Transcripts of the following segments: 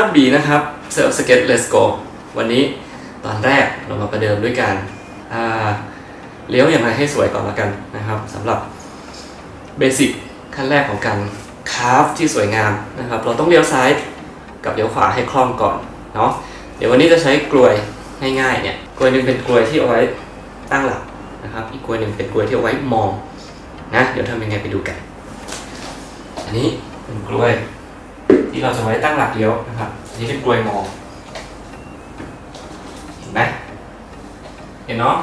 ดีครับบีนะครับเซิร์ฟสเก็ตเลสโกวันนี้ตอนแรกเรามาประเดิมด้วยการเลี้ยวอย่างไรให้สวยก่อนละกันนะครับสำหรับเบสิกขั้นแรกของการคาฟที่สวยงามนะครับ เราต้องเลี้ยวซ้ายกับเลี้ยวขวาให้คล่องก่อนเนาะเดี๋ยววันนี้จะใช้กลวยง่ายๆเนี่ยกลวยหนึ่งเป็นกลวยที่เอาไว้ตั้งหลักนะครับ อีกกลวยหนึ่งเป็นกลวยที่เอาไว้มองนะเดี๋ยวทำยังไงไปดูกัน อันนี้เป็นกลวย ที่เราจะไว้ตั้งหลักเลี้ยวนะครับนนี้เป็นกลวยมองเห็นไหมเห็นเนาะ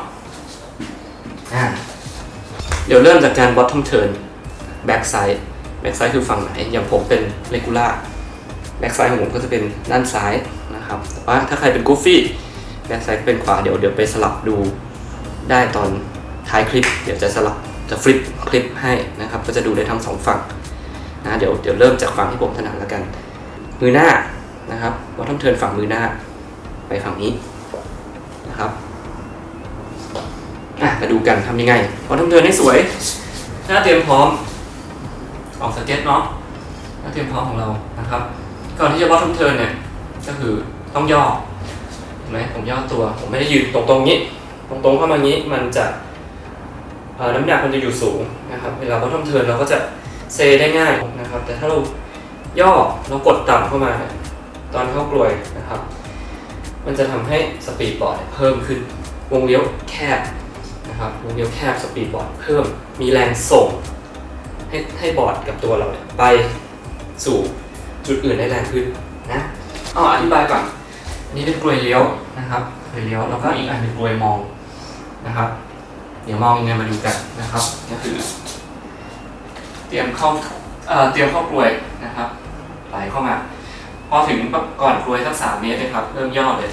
อ่าเดี๋ยวเริ่มจากการ bottom turn back side back side คือฝั่งไหน อย่างผมเป็น regular back side ของผมก็จะเป็นด้านซ้ายนะครับแต่ว่าถ้าใครเป็น goofy back side เป็นขวาเดี๋ยวเดี๋ยวไปสลับดูได้ตอนท้ายคลิป เดี๋ยวจะสลับจะฟลิปคลิปให้นะครับ ก็จะดูได้ทั้งสองฝั่ง นะเดี๋ยวเดี๋ยวเริ่มจากฝั่งที่ผมถนัดแล้วกัน มือหน้านะครับว่าต้องเทินฝั่งมือหน้าไปฝั่งนี้นะครับอะมาดูกันทำยังไงพอต้องเทินให้สวย หน้าเตรียมพร้อมออกสเก็ตเนาะหน้าเตรียมพร้อมของเรานะครับ ก่อนที่จะวัดทำเทินเนี่ยก็คือต้องย่อเห็นไหมผมย่อตัว ผมไม่ได้ยืนตรงๆนี้ตรงๆเข้ามางี้มันจะน้ำหนักมันจะอยู่สูงนะครับ เวลาวัดทำเทินเราก็จะเซได้ง่าย นะครับ แต่ถ้าเราย่อเรากดต่ำเข้ามาเนี่ยตอนเข้ากลวยนะครับ มันจะทำให้สปีดบอร์ดเพิ่มขึ้น วงเลี้ยวแคบนะครับ วงเลี้ยวแคบสปีดบอร์ดเพิ่ม มีแรงส่ง ให้ให้บอร์ดกับตัวเราเนี่ยไปสู่จุดอื่นได้แรงขึ้นนะอ๋ออธิบายก่อนอันนี้เป็นกลวยเลี้ยวนะครับกลวยเลี้ยว แล้วก็อีกอันเป็นกลวยมองนะครับ เดี๋ยวมองยังไงมาดูกันนะครับ ก็คือ เตรียมเข้า เอ่อเตรียมเข้ากลวยนะครับไหลเข้ามา พอถึงก่อนกลวยสักสามเมตรนะครับ เริ่มย่อเลย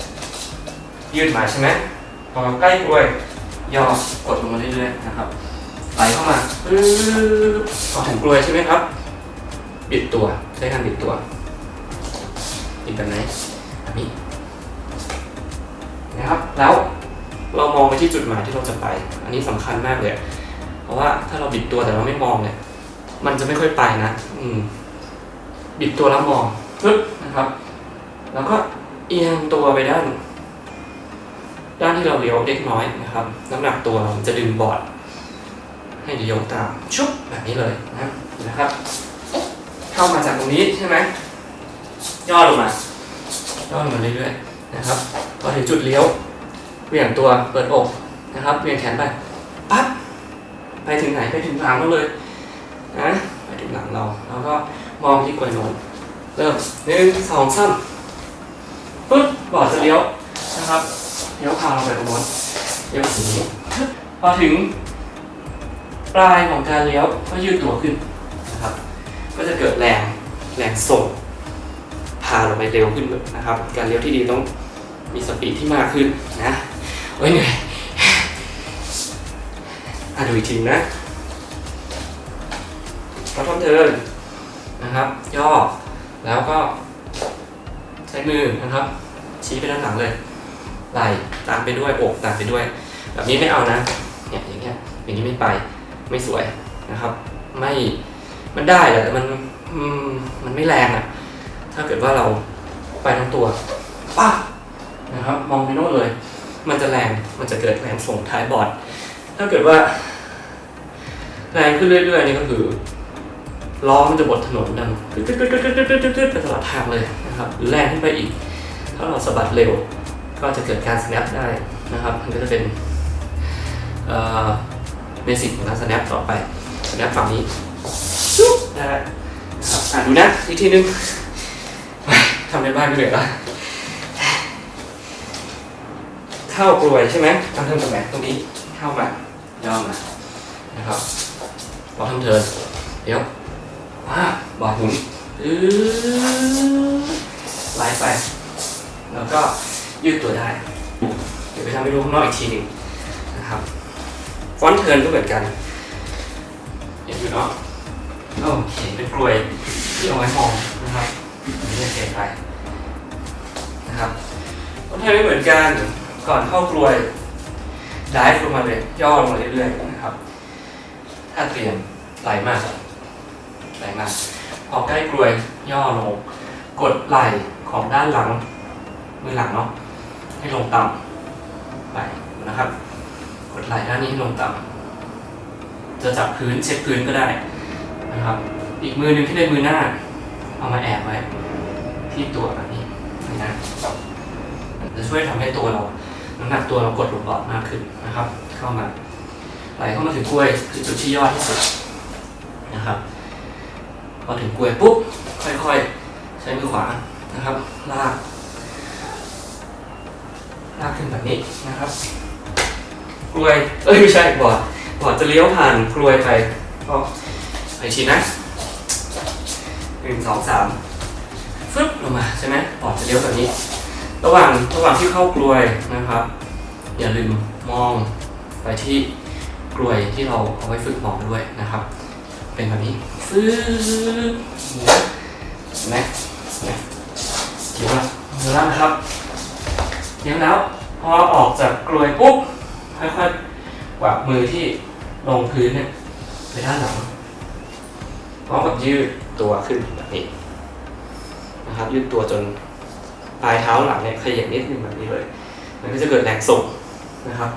ยืดมาใช่ไหมพอใกล้กลวย ย่อกดลงมาเรื่อยๆนะครับไหลเข้ามาปึ๊บพอถึงกลวยใช่ไหมครับ บิดตัวใช้การบิดตัวบิดแบบไหนแบบนี้นะครับ แล้วเรามองไปที่จุดหมายที่เราจะไป อันนี้สำคัญมากเลย เพราะว่าถ้าเราบิดตัวแต่เราไม่มองเนี่ย มันจะไม่ค่อยไปนะ อืม บิดตัวแล้วมองปึ๊บนะครับ แล้วก็เอียงตัวไปด้าน ด้านที่เราเลี้ยวเล็กน้อยนะครับ น้ำหนักตัวเราจะดึงบอร์ดให้เลี้ยวตามชุบแบบนี้เลยนะนะครับ เข้ามาจากตรงนี้ใช่ไหมย่อลงมาย่อลงมาเรื่อยๆนะครับพอถึงจุดเลี้ยวเหวี่ยงตัวเปิดอกนะครับเหวี่ยงแขนไปปั๊บไปถึงไหนไปถึงหลังเราเลย นะไปถึงหลังเราแล้วก็มองที่กลวยโน้นเริ่มหนึ่งสองสามปึ๊บบอร์ดจะเลี้ยวนะครับเลี้ยวพาเราไปตรงโน้นเลี้ยวถึงนี้พอถึงปลายของการเลี้ยวก็ยืดตัวขึ้นนะครับ ก็จะเกิดแรงแรงส่งพาเราไปเร็วขึ้นนะครับ การเลี้ยวที่ดีต้องมีสปีดที่มากขึ้นนะโอ้ยเหนื่อยอะดูอีกทีนะ เราทำเทินนะครับ ย่อ แล้วก็ ใช้มือนะครับ ชี้ไปด้านหลังเลย ไหล่ตามไปด้วยอกตามไปด้วย แบบนี้ไม่เอานะเนี่ยอย่างเงี้ยอย่างนี้ไม่ไปไม่สวยนะครับ ไม่มันได้แต่มันมมันไม่แรงอะ่ะ ถ้าเกิดว่าเราไปทั้งตัวป้านะครับ มองไปโน่นเลย มันจะแรงมันจะเกิดแรงส่งท้ายบอร์ด ถ้าเกิดว่า แรงขึ้นเรื่อยๆนี่ก็คือ ล้อมันจะบดถนนดังตึ๊ดตึ๊ดตึ๊ดตึ๊ดตึ๊ดตึ๊ดตึ๊ดไปตลอดทางเลยนะครับแล่นขึ้นไปอีก ถ้าเราสะบัดเร็ว ก็จะเกิดการ snap ได้นะครับมันก็จะเป็นเบสิกของการ snap ต่อไป snap ฝั่งนี้นะฮะอ่าดูนะอีกทีนึงทำในบ้านไม่เหนื่อยละข้าวกลวยใช่ไหมทำเทิร์นตรงไหนตรงนี้เข้ามาย่อมานะครับพอทำเทิร์นเดี๋ยว ว้าบอดหมุนอื้อไหลไป แล้วก็ยืดตัวได้ เดี๋ยวไปทำให้ดูข้างนอกอีกทีหนึ่งนะครับ ฟอนต์เทิร์นก็เหมือนกัน เห็นอยู่เนาะโอเคเป็นกลวยที่เอาไว้มองนะครับอันนี้เทไปนะครับฟอนต์เทิร์นไม่เหมือนกัน ก่อนเข้ากลวยดิฟลงมาเลยย่อลงมาเรื่อยๆนะครับ ถ้าเตรียมไหลมาก ไหลมากพอใกล้กลวยย่อลง กดไหล่ของด้านหลัง มือหลังเนาะให้ลงต่ำไปนะครับ กดไหล่ด้านนี้ให้ลงต่ำจะจับพื้นเช็ดพื้นก็ได้นะครับ อีกมือหนึ่งที่เป็นมือหน้า เอามาแอบไว้ที่ตัวแบบนี้นี่นะจะช่วยทำให้ตัวเราน้ำหนักตัวเรากดลงเบาะมากขึ้นนะครับ เข้ามาไหลเข้ามาถึงกล้วยคือจุดที่ยอดที่สุดนะครับ พอถึงกลวยปุ๊บค่อยๆ ใช้มือขวานะครับลากลากขึ้นแบบนี้นะครับ กลวยเอ้ยไม่ใช่บอดบอดจะเลี้ยวผ่านกลวยไปก็ไปทีนะหนึ่งสองสามฟึบลงมาใช่ไหมบอดจะเลี้ยวแบบนี้ ระหว่างระหว่างที่เข้ากลวยนะครับ อย่าลืมมองไปที่กลวยที่เราเอาไว้ฝึกมองด้วยนะครับ เป็นแบบนี้ ฟื้นเห็นไหมเห็นไหมเดี๋ยวละเดี๋ยวแล้วนะครับเดี๋ยวแล้ว พอออกจากกลวยปุ๊บ ค่อยๆวาดมือที่ลงพื้นเนี่ยไปด้านหลังพร้อมกับยืดตัวขึ้นแบบนี้นะครับ ยืดตัวจนปลายเท้าหลังเนี่ยขยับนิดนึงแบบนี้เลย มันก็จะเกิดแรงส่งนะครับ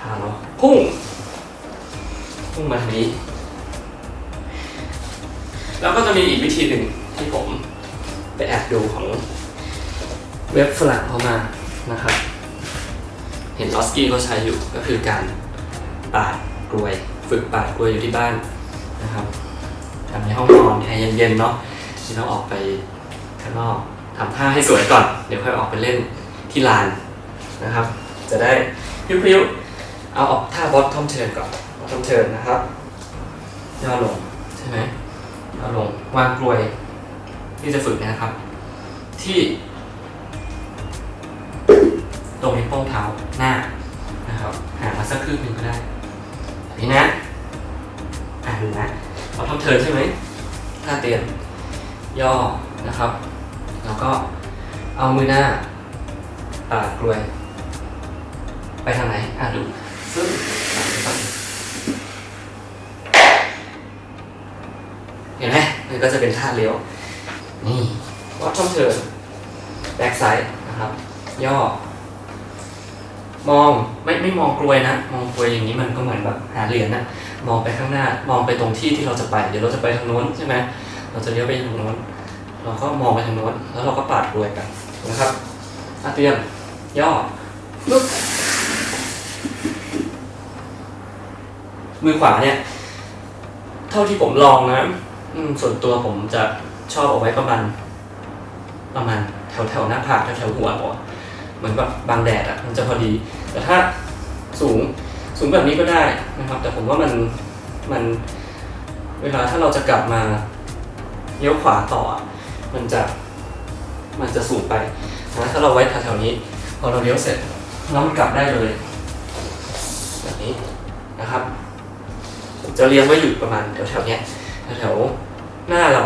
พาเราพุ่งพุ่งมาทางนี้ แล้วก็จะมีอีกวิธีหนึ่งที่ผมไปแอบดูของเว็บฝรั่งเขามานะครับ เห็นลอสกี้เขาใช้อยู่ก็คือการปาดกลวย ฝึกปาดกลวยอยู่ที่บ้านนะครับทำในห้องนอนแอร์เย็นๆเนาะที่เราออกไปข้างนอกทำท่าให้สวยก่อน เดี๋ยวค่อยออกไปเล่นที่ลานนะครับ จะได้พิ้วๆเอาออกท่าบอททอมเทิร์นก่อนบอททอมเทิร์นนะครับย่อลงใช่ไหม ย่อลงวางกลวยที่จะฝึกนะครับ ที่ตรงนิ้วโป้งเท้าหน้านะครับห่างมาสักครึ่งหนึ่งก็ได้แบบนี้นะอ่าดูนะบอททอมเทิร์นใช่ไหมท่าเตียนย่อนะครับ แล้วก็เอามือหน้าปาดกลวย ไปทางไหนอะดูซึ่งนี้เห็นไห มันก็จะเป็นท่าเลี้ยว นี่วัดช่องเทิร์นแบ็กไซด์นะครับ ย่อ มองไม่ไม่มองกลวยนะ มองกลวยอย่างนี้มันก็เหมือนแบบหาเหรียญนะมองไปข้างหน้า มองไปตรงที่ที่เราจะไป เดี๋ยวเราจะไปทางโน้นใช่ไหมเราจะเลี้ยวไปทางโน้น เราก็มองไปทางโน้น แล้วเราก็ปาดกลวยกันนะครับอาเตรียมย่อปึ๊บมือขวาเนี่ย เท่าที่ผมลองนะ อืมส่วนตัวผมจะชอบเอาไว้ประมาณ ประมาณแถวแถวๆหน้าผากแถวแถวๆหัวเหมือนแบบบางแดดอะมันจะพอดี แต่ถ้าสูงสูงแบบนี้ก็ได้นะครับ แต่ผมว่ามันมันเวลาถ้าเราจะกลับมาเลี้ยวขวาต่อ มันจะมันจะสูงไปนะถ้าเราไว้แถวๆนี้ พอเราเลี้ยวเสร็จเรามันกลับได้เลยแบบนี้นะครับ จะเลี้ยงไว้อยู่ประมาณแถวๆเนี้ยแถวๆ หน้าเรา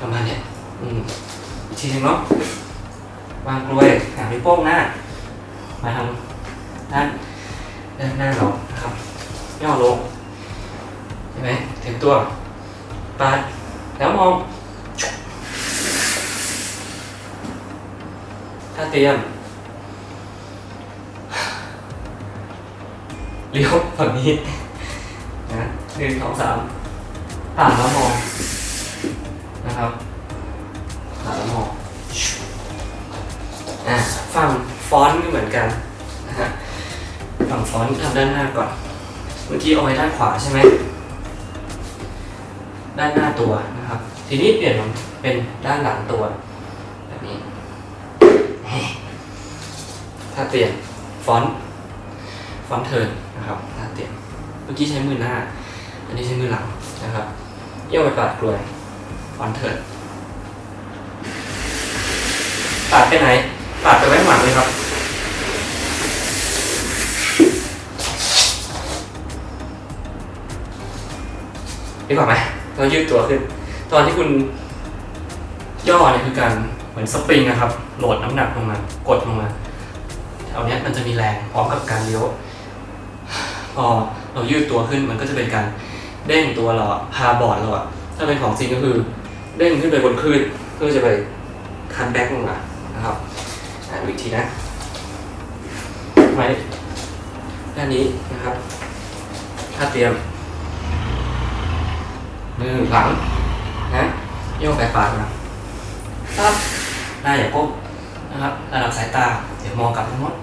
ประมาณเนี้ยอืมอีกทีหนึงเนาะวางกลวยหางนิ้วโป้งหน้า มาทางด้านด้านหน้าเรานะครับ ย่อลงใช่ไหมถึงตัวปาดแล้วมอง ถ้าเตรียมเลี้ยวฝั่งนี้นะหนึ่งสองสามตามแล้วมอง นะครับตาแล้วมองอะฝั่งฟอนต์ก็เหมือนกันนะฮะฝั่งฟอนต์ทำด้านหน้าก่อน เมื่อกี้เอาไว้ด้านขวาใช่ไหมด้านหน้าตัวนะครับ ทีนี้เปลี่ยนเป็นด้านหลังตัวแบบนี้ ถ้าเปลี่ยนฟอนต์ฟอนต์เทิร์นนะครับถ้าเปลี่ยนเมื่อกี้ใช้มือหน้า อันนี้ใช้มือหลังนะครับเยี่ยวไปปาดกลวย อนเทิร์นปาดไปไหนปาดไปไว้หลังเลยครับ ดีกว่าไหมเรายืดตัวขึ้น ตอนที่คุณย่อเนี่ยคือการเหมือนสปริงนะครับ โหลดน้ำหนักลงมา กดลงมาแถวเนี้ยมันจะมีแรงพร้อมกับการเลี้ยว พอเรายืดตัวขึ้นมันก็จะเป็นการเด้งตัวเราพาบอร์ดเราถ้าเป็นของจริงก็คือ เด้งขึ้นไปบนคลื่นเพื่อจะไปคันแบ็กลงมานะครับอ่านดูอีกทีนะไว้ด้านนี้นะครับ ถ้าเตรียมมือหลังนะโยกไปปากนะปั๊บหน้าอย่าก้มนะครับระดับสายตา เดี๋ยวมองกลับทั้งหมด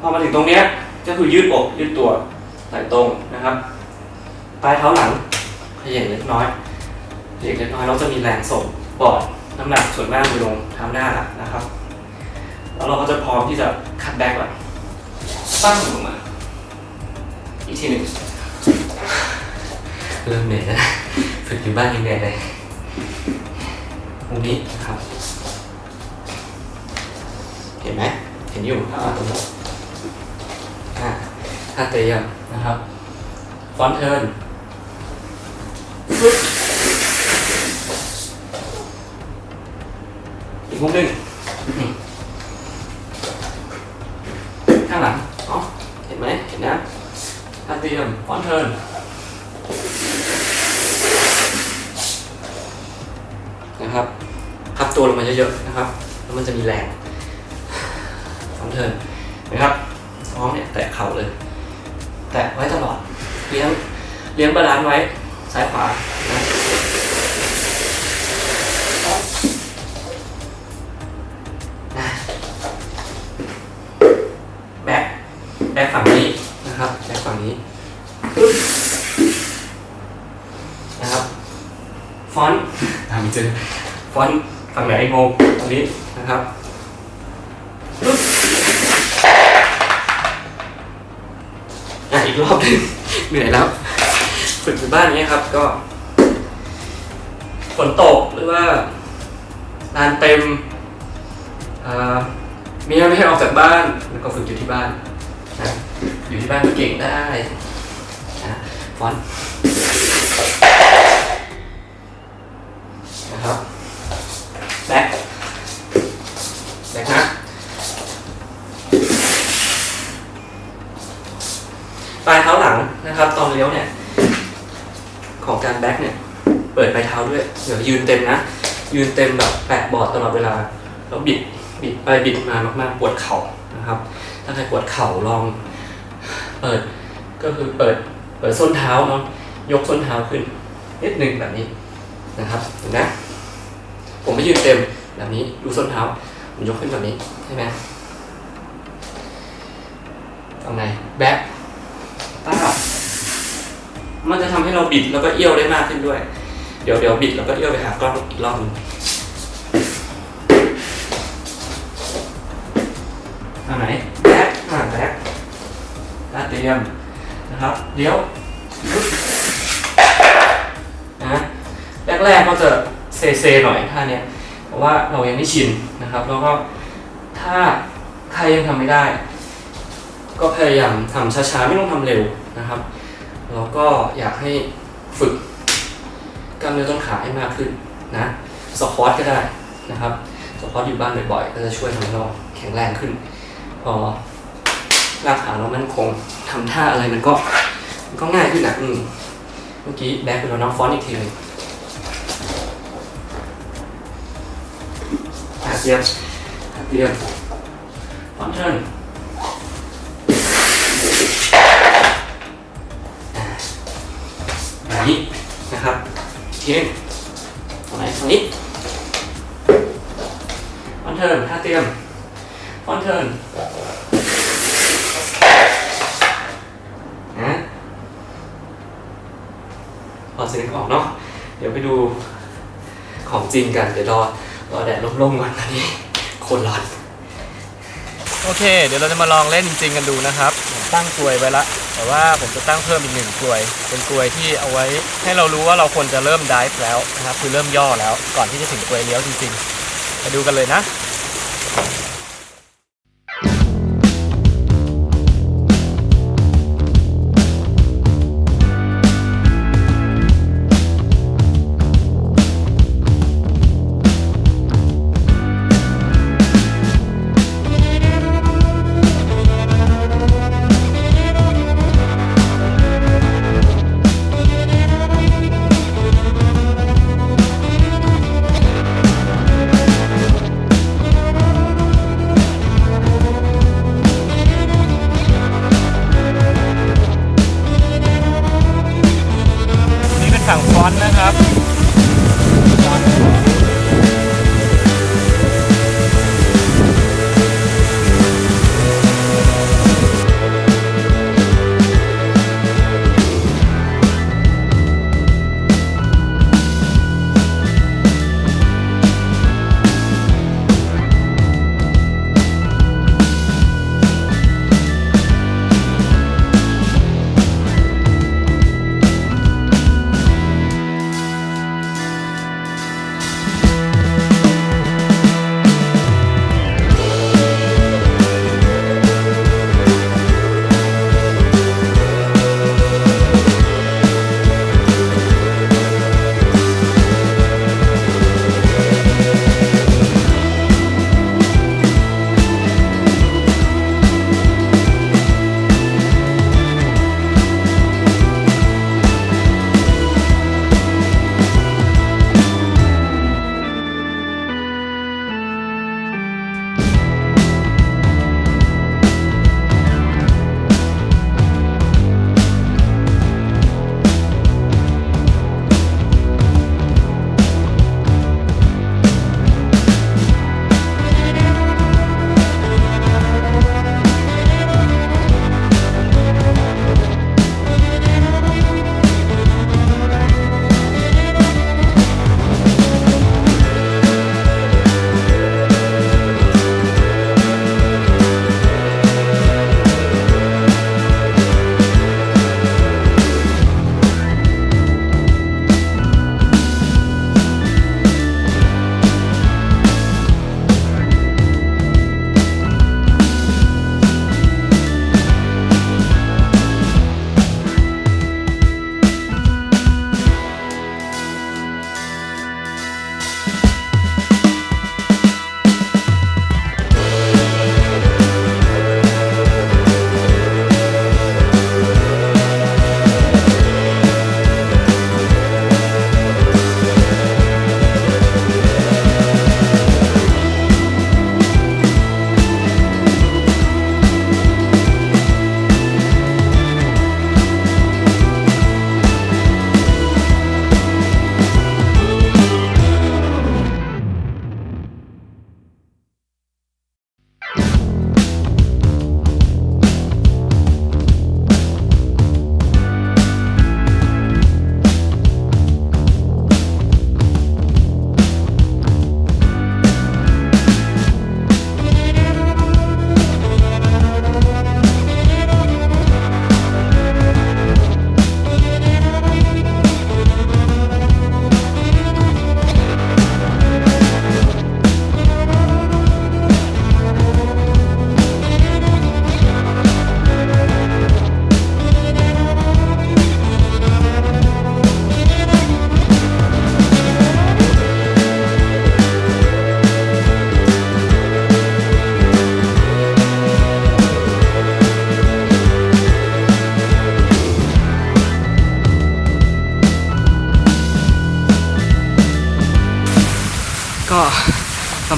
พอมาถึงตรงเนี้ยก็คือยืดอกยืดตัว ไหล่ตรงนะครับปลายเท้าหลังขยับเล็กน้อยขยับเล็กน้อยเราจะมีแรงส่งปอดน้ำหนักส่วนมากไปลงเท้าหน้านะครับ แล้วเราก็จะพร้อมที่จะคัดแบ็กก่อนปั้งลงมาอีกทีหนึ่งเริ่มเหนื่อยแล้วนะฝึกอยู่บ้านยังเหนื่อยเลยตรงนี้นะครับ เห็นไหมเห็นอยู่ตรงนี้ ถ้าเตรียมนะครับฟอนเทิร์นปึ๊บอีกมุมหนึ่งข้างหลังอ๋อเห็นไหมเห็นนะถ้าเตรียมฟอนเทิร์นนะครับพับตัวลงมาเยอะๆนะครับ แล้วมันจะมีแรง บาลานซ์ไว้ซ้ายขวานะนะแบ็คแบ็คฝั่งนี้นะครับแบ็คฝั่งนี้ปึ๊บนะครับฟอนต์ตามไม่เจอฟอนต์ฝั่งไหนงงตรงนี้นะครับปึ๊บอะอีกรอบหนึงเหนื่อยแล้ว ฝึกอยู่บ้านเนี้ยครับ ก็ฝนตกหรือว่าลานเต็มเมียไม่ให้ออกจากบ้านแล้วก็ฝึกอยู่ที่บ้านนะอยู่ที่บ้านก็เก่งได้นะฟอนนะครับแบ็คแบ็คนะปลายเท้าหลังนะครับ ตอนเลี้ยวเนี่ย ของการแบ็คเนี่ย เปิ ดปลายเท้าด้วยเดี๋ยวยืนเต็มนะ ยืนเต็มแบบแปะบอร์ดตลอดเวลา แล้วบิดบิดไปบิดมามากๆปวดเข่านะครับ ถ้าใครปวดเข่าลองเปิดก็คือเปิดเปิดส้นเท้าเนาะยกส้นเท้าขึ้นนิดหนึ่งแบบนี้นะครับเห็นไหมผมไม่ยืนเต็มแบบนี้ดูส้นเท้าผมยกขึ้นแบบนี้ใช่ไหมตรงไหนแบ็คป้ามันจะทำให้เราบิดแล้วก็เอี้ยวได้มากขึ้นด้วย เดี๋ยวเดี๋ยวบิดแล้วก็เอี้ยวไปหากล้องอีกรอบนึงทาไหนแบ็คอ่าแบ็คตาเตรียมนะครับเลี้ยวนะแรกๆก็จะเซเซหน่อยท่าเนี้ยเพราะว่าเรายังไม่ชินนะครับ แล้วก็ถ้าใครยังทำไม่ได้ ก็พยายามทำช้าๆ ไม่ต้องทำเร็วนะครับ แล้วก็อยากให้ฝึก กล้ามเนื้อต้นขาให้มากขึ้นนะสควอตก็ได้นะครับสควอตอยู่บ้านบ่อยๆ ก็จะช่วยทำให้เราแข็งแรงขึ้น พอรากฐานเรามั่นคงทำท่าอะไรมันก็มันก็ง่ายขึ้นนะอืมเมื่อกี้แบ็คไปแล้วน้องฟอนอีกทีหนึงอะเตรียมอะเตรียมฟอนเทิร์นแบบนี้ เทียนตรงไหนตรงนี้ฟอนเทิร์นท่าเตรียมฟอนเทิร์นนะพอเสียงออกเนาะเดี๋ยวไปดูของจริงกัน เดี๋ยวรอรอแดดร่มๆก่อนตอนนี้คตรร้อนโอเค เดี๋ยวเราจะมาลองเล่นจริงๆกันดูนะครับ ตั้งกลวยไว้ละ แต่ว่าผมจะตั้งเพิ่มอีกหนึ่งกลวย เป็นกลวยที่เอาไว้ให้เรารู้ว่าเราควรจะเริ่มดิฟแล้วนะครับ คือเริ่มย่อแล้วก่อนที่จะถึงกลวยเลี้ยวจริงๆ มาดูกันเลยนะ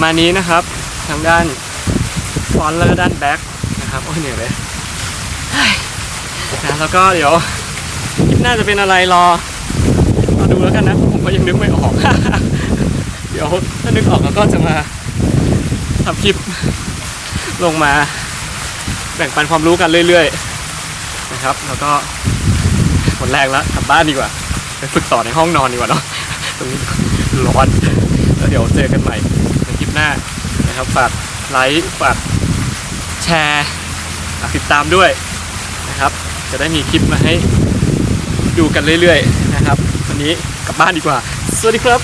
มาณนี้นะครับ ทางด้านฟอนต์แล้วก็ด้านแบ็คนะครับโอ้ยเหนื่อยเลยเฮ้ยนะแล้วก็เดี๋ยวคลิปหน้าจะเป็นอะไรรอรอดูแล้วกันนะเพราะผมก็ยังนึกไม่ออก เดี๋ยวถ้านึกออกแล้วก็จะมาทำคลิปลงมา แบ่งปันความรู้กันเรื่อยๆนะครับ แล้วก็คนแรกแล้วกลับบ้านดีกว่าไปฝึกต่อในห้องนอนดีกว่าเนาะตรงนี้ร้อนแล้วเดี๋ยวเจอกันใหม่ในคลิป หน้านะครับฝากไลค์ฝากแชร์ฝากติดตามด้วยนะครับ จะได้มีคลิปมาให้ดูกันเรื่อยๆนะครับวันนี้กลับบ้านดีกว่า สวัสดีครับ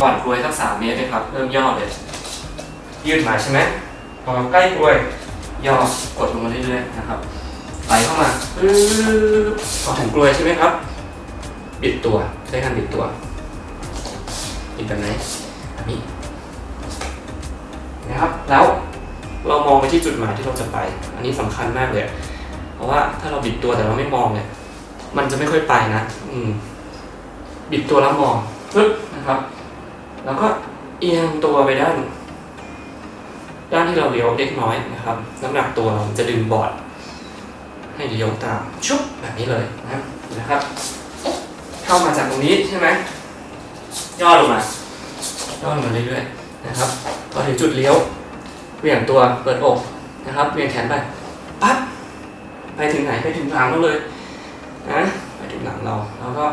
ก่อนกลวยสักสามเมตรนะครับเริ่มย่อเลย ยืดมาใช่ไหมพอใกล้กลวยย่อกดลงมาเรื่อยๆนะครับไหลเข้ามาปึ๊บพอถึงกลวยใช่ไหมครับ บิดตัวใช้การบิดตัว บิดแบบไหนแบบนี้นะครับ แล้วเรามองไปที่จุดหมายที่เราจะไป อันนี้สำคัญมากเลย เพราะว่าถ้าเราบิดตัวแต่เราไม่มองเนี่ย มันจะไม่ค่อยไปนะ อืม บิดตัวแล้วมองปึ๊บนะครับ แล้วก็เอียงตัวไปด้าน ด้านที่เราเลี้ยวเล็กน้อยนะครับ น้ำหนักตัวเราจะดึงบอร์ดให้เลี้ยวตามชุบแบบนี้เลยนะนะครับ เข้ามาจากตรงนี้ใช่ไหม ย่อลงมาย่อลงมาเรื่อยๆนะครับพอถึงจุดเลี้ยวเหวี่ยงตัวเปิดอกนะครับเหวี่ยงแขนไปปั๊บไปถึงไหนไปถึงหลังเราเลยนะไปถึงหลังเราแล้วก็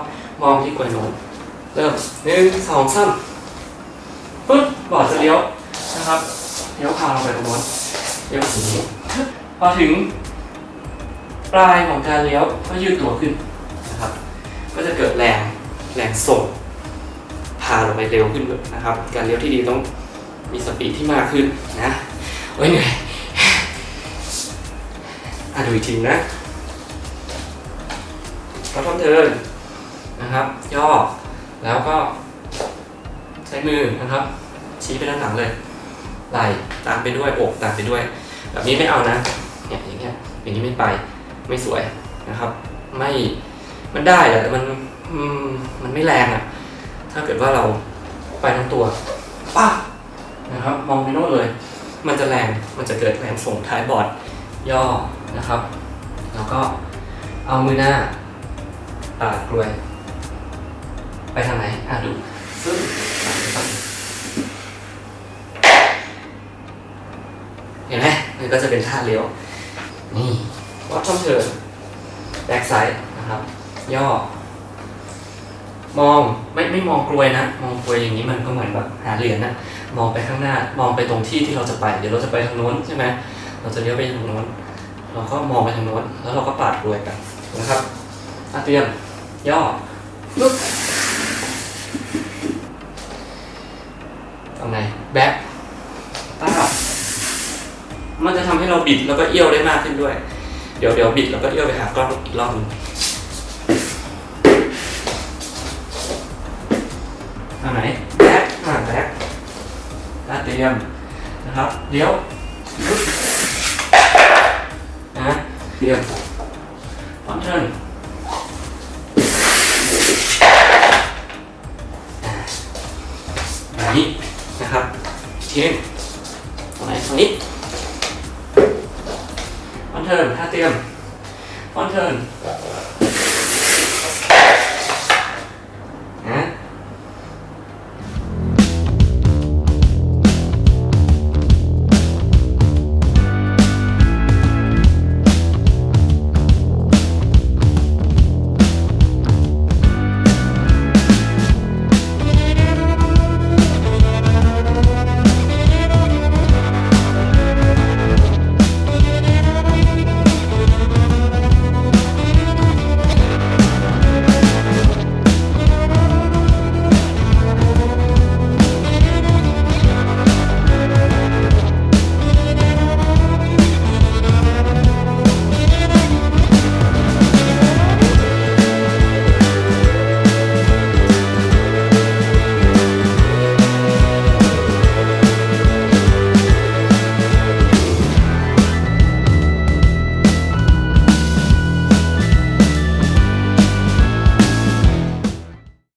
มองที่กลวยโน้นเริ่มหนึ่งสองสามปึ๊บบอดจะเลี้ยวนะครับเลี้ยวพาเราไปตรงโน้นเลี้ยวถึงพอถึงปลายของการเลี้ยวก็ยืดตัวขึ้นนะครับ ก็จะเกิดแรงแรงส่งาเราไปเร็วขึ้นนะครับ การเลี้ยวที่ดีต้องมีสปีดที่มากขึ้นนะโอ้ยเหนื่อยอะดูอีกทีนะก็ต้องเทิร์นนะครับ ย่อ แล้วก็ ใช้มือนะครับ ชี้ไปด้านหลังเลย ไหล่ตามไปด้วยอกตามไปด้วย แบบนี้ไม่เอานะเนี่ยอย่างเงี้ยอย่างนี้ไม่ไปไม่สวยนะครับ ไม่มันได้แหละแต่มันมมันไม่แรงอะ่ะ ถ้าเกิดว่าเราไปทั้งตัวป้านะครับ มองไปโน่นเลย มันจะแรงมันจะเกิดแรงส่งท้ายบอร์ดย่อนะครับ แล้วก็เอามือหน้าปาดกลวย ไปทางไหนอะดูซึ่งเห็นไหมมันก็จะเป็นท่าเลี้ยว นี่วัดช่องเทิร์นแบ็กไซด์นะครับ ย่อ มองไม่ไม่มองกลวยนะ มองกลวยอย่างนี้มันก็เหมือนแบบหาเหรียญนะมองไปข้างหน้ามองไปตรงที่ที่เราจะไป เดี๋ยวเราจะไปทางโน้นใช่ไหมเราจะเลี้ยวไปทางโน้น เราก็มองไปทางโน้น แล้วเราก็ปาดกลวยกันนะครับอะเตรียมย่อลุกตรงไหนแบ็คต้ามันจะทำให้เราบิดแล้วก็เอี้ยวได้มากขึ้นด้วย เดี๋ยวเดี๋ยวบิดแล้วก็เอี้ยวไปหากล้องอีกรอบนึงางไหนแบ็คอ่าแบ็คอะเตรียมนะครับเดี๋ยวนะเตรียม